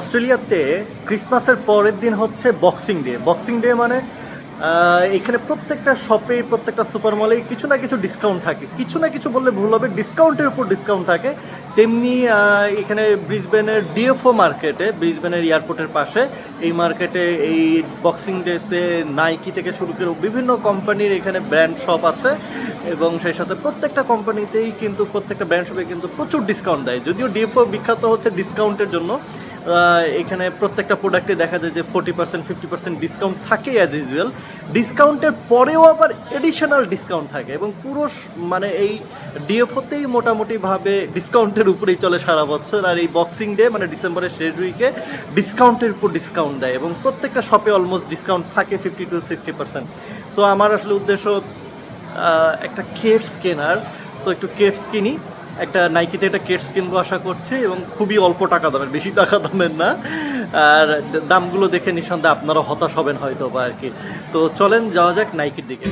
অস্ট্রেলিয়াতে ক্রিসমাসের পরের দিন হচ্ছে বক্সিং ডে বক্সিং ডে মানে এখানে প্রত্যেকটা শপে প্রত্যেকটা সুপার মলে কিছু না কিছু ডিসকাউন্ট থাকে। কিছু না কিছু বললে ভুল হবে ডিসকাউন্টের উপর ডিসকাউন্ট থাকে। তেমনি এখানে ব্রিসবেনের ডিএফও মার্কেটে ব্রিসবেনের এয়ারপোর্টের পাশে, এই মার্কেটে এই বক্সিং ডেতে নাইকি থেকে শুরু করে বিভিন্ন কোম্পানির এখানে ব্র্যান্ড শপ আছে। এবং সেই সাথে প্রত্যেকটা কোম্পানিতেই কিন্তু, প্রত্যেকটা ব্র্যান্ড শপে কিন্তু প্রচুর ডিসকাউন্ট দেয়। যদিও ডিএফও বিখ্যাত হচ্ছে ডিসকাউন্টের জন্য এখানে প্রত্যেকটা প্রোডাক্টে দেখা যায় যে forty percent fifty percent discount থাকে অ্যাজ ইউজুয়াল ডিসকাউন্টের পরেও আবার এডিশনাল ডিসকাউন্ট থাকে এবং পুরো মানে এই ডিএফওতেই মোটামুটিভাবে ডিসকাউন্টের উপরেই চলে সারা বছর আর এই বক্সিং ডে মানে ডিসেম্বরের শেষ উইকে ডিসকাউন্টের উপর ডিসকাউন্ট দেয় এবং প্রত্যেকটা শপে অলমোস্ট ডিসকাউন্ট থাকে fifty to sixty percent so আমার আসলে উদ্দেশ্য একটা কেটস কেনার সো একটু কেটস কিনি একটা নাইকিতে একটা কেটস কিনবো আশা করছি এবং খুবই অল্প টাকা দামের, বেশি টাকা দামের না। আর দামগুলো দেখে নিঃসন্দেহে আপনারা হতাশ হবেন হয়তো বা আর কি। তো চলেন, যাওয়া যাক নাইকির দিকে।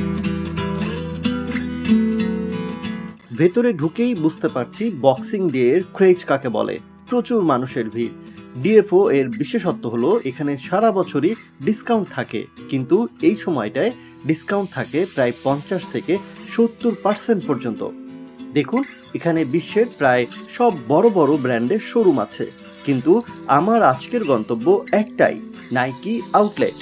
ভেতরে ঢুকেই বুঝতে পারছি বক্সিং ডে এর ক্রেজ কাকে বলে। প্রচুর মানুষের ভিড়। ডিএফও এর বিশেষত্ব হলো, এখানে সারা বছরই ডিসকাউন্ট থাকে। কিন্তু এই সময়টায় ডিসকাউন্ট থাকে প্রায় পঞ্চাশ থেকে সত্তর পার্সেন্ট পর্যন্ত। দেখুন, এখানে বিশ্বের প্রায় সব বড় বড় ব্র্যান্ডের শোরুম আছে। কিন্তু আমার আজকের গন্তব্য একটাই নাইকি আউটলেট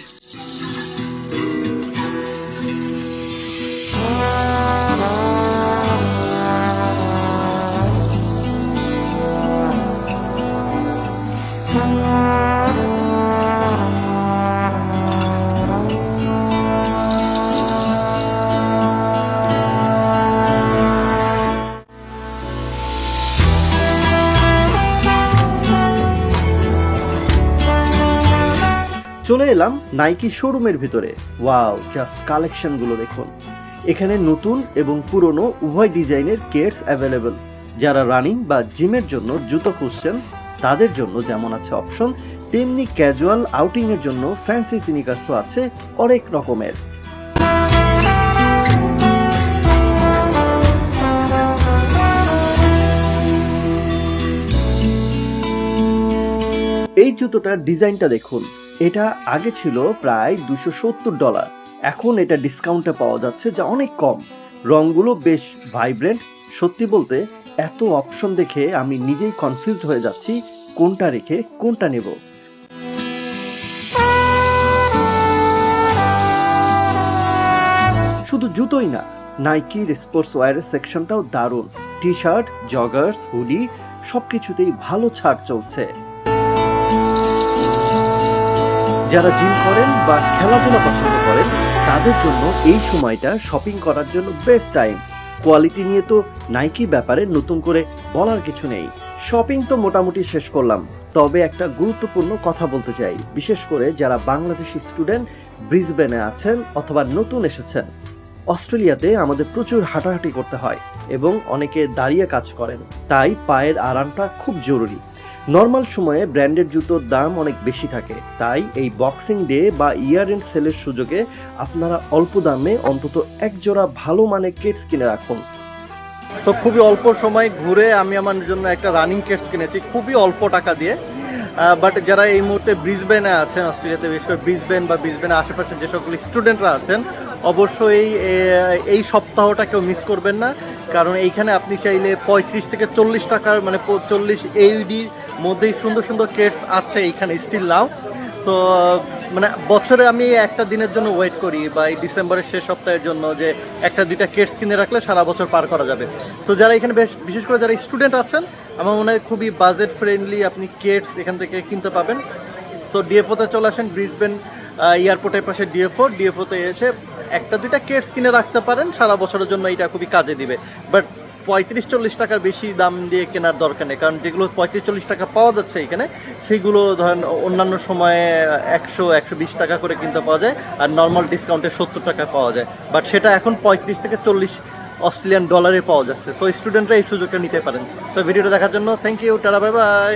চলে এলাম নাইকি শোরুমের ভিতরে। ওয়াও জাস্ট কালেকশনগুলো দেখুন। এখানে নতুন এবং পুরনো উভয় ডিজাইনের কেয়ার্স অ্যাভেলেবল যারা রানিং বা জিমের জন্য জুতো খুঁজছেন, তাদের জন্য যেমন আছে অপশন তেমনি ক্যাজুয়াল আউটিং এর জন্য ফ্যান্সি সিনিকার্সও আছে অনেক রকমের। এই জুতোটার ডিজাইনটা দেখুন। এটা আগে ছিল প্রায় দুশো সত্তর ডলার। এখন এটা ডিসকাউন্টে পাওয়া যাচ্ছে যা অনেক কম। রংগুলো বেশ ভাইব্রেন্ট। সত্যি বলতে, এত অপশন দেখে আমি নিজেই কনফিউজড হয়ে যাচ্ছি, কোনটা রেখে কোনটা নেব। শুধু জুতোই না নাইকির স্পোর্টস ওয়্যারের সেকশনটাও দারুণ। টি শার্ট জগার্স হুডি সবকিছুতেই ভালো ছাড় চলছে। যারা জিম করেন বা খেলাধুলা পছন্দ করেন, তাদের জন্য এই সময়টা শপিং করার জন্য বেস্ট টাইম কোয়ালিটি নিয়ে তো নাইকি ব্যাপারে নতুন করে বলার কিছু নেই। শপিং তো মোটামুটি শেষ করলাম। তবে একটা গুরুত্বপূর্ণ কথা বলতে চাই। বিশেষ করে যারা বাংলাদেশি স্টুডেন্ট ব্রিসবেনে আছেন অথবা নতুন এসেছেন। অস্ট্রেলিয়াতে আমাদের প্রচুর হাঁটাহাঁটি করতে হয় এবং অনেকে দাঁড়িয়ে কাজ করেন। তাই পায়ের আরামটা খুব জরুরি। নর্মাল সময়ে ব্র্যান্ডেড জুতোর দাম অনেক বেশি থাকে। তাই এই বক্সিং ডে বা ইয়ার এন্ড সেলের সুযোগে আপনারা অল্প দামে অন্তত এক জোড়া ভালো মানের কেটস কিনে রাখুন। সো খুবই অল্প সময় ঘুরে আমি আমার জন্য একটা রানিং কেটস কিনেছি, খুবই অল্প টাকা দিয়ে। বাট যারা এই মুহূর্তে ব্রিসবেনে আছেন, অস্ট্রেলিয়াতে বিশেষ করে ব্রিসবেন বা ব্রিসবেনের আশেপাশে যে সকল স্টুডেন্টরা আছেন, অবশ্যই এই সপ্তাহটা কেউ মিস করবেন না। কারণ এইখানে আপনি চাইলে পঁয়ত্রিশ থেকে চল্লিশ টাকার মানে চল্লিশ এইডির মধ্যেই সুন্দর সুন্দর কেটস আছে, এইখানে স্টিল নাও তো মানে বছরে আমি একটা দিনের জন্য ওয়েট করি বা এই ডিসেম্বরের শেষ সপ্তাহের জন্য যে একটা দুইটা কেটস কিনে রাখলে সারা বছর পার করা যাবে। তো যারা এখানে বেশ, বিশেষ করে যারা স্টুডেন্ট আছেন, আমার মনে হয় খুবই বাজেট ফ্রেন্ডলি আপনি কেটস এখান থেকে কিনতে পাবেন। সো ডিএফওতে চলে আসেন ব্রিসবেন এয়ারপোর্টের পাশে ডিএফও ডিএফওতে এসে একটা দুইটা কেটস কিনে রাখতে পারেন, সারা বছরের জন্য এটা খুবই কাজে দিবে। বাট পঁয়ত্রিশ চল্লিশ টাকার বেশি দাম দিয়ে কেনার দরকার নেই। কারণ যেগুলো পঁয়ত্রিশ চল্লিশ টাকা পাওয়া যাচ্ছে এখানে সেগুলো ধরেন অন্যান্য সময়ে একশো একশো বিশ টাকা করে কিনতে পাওয়া যায় আর নর্মাল ডিসকাউন্টে সত্তর টাকা পাওয়া যায়। বাট সেটা এখন পঁয়ত্রিশ থেকে চল্লিশ অস্ট্রেলিয়ান ডলারে পাওয়া যাচ্ছে। সো স্টুডেন্টরা এই সুযোগটা নিতে পারেন। সো ভিডিওটা দেখার জন্য থ্যাংক ইউ টাটা বাই বাই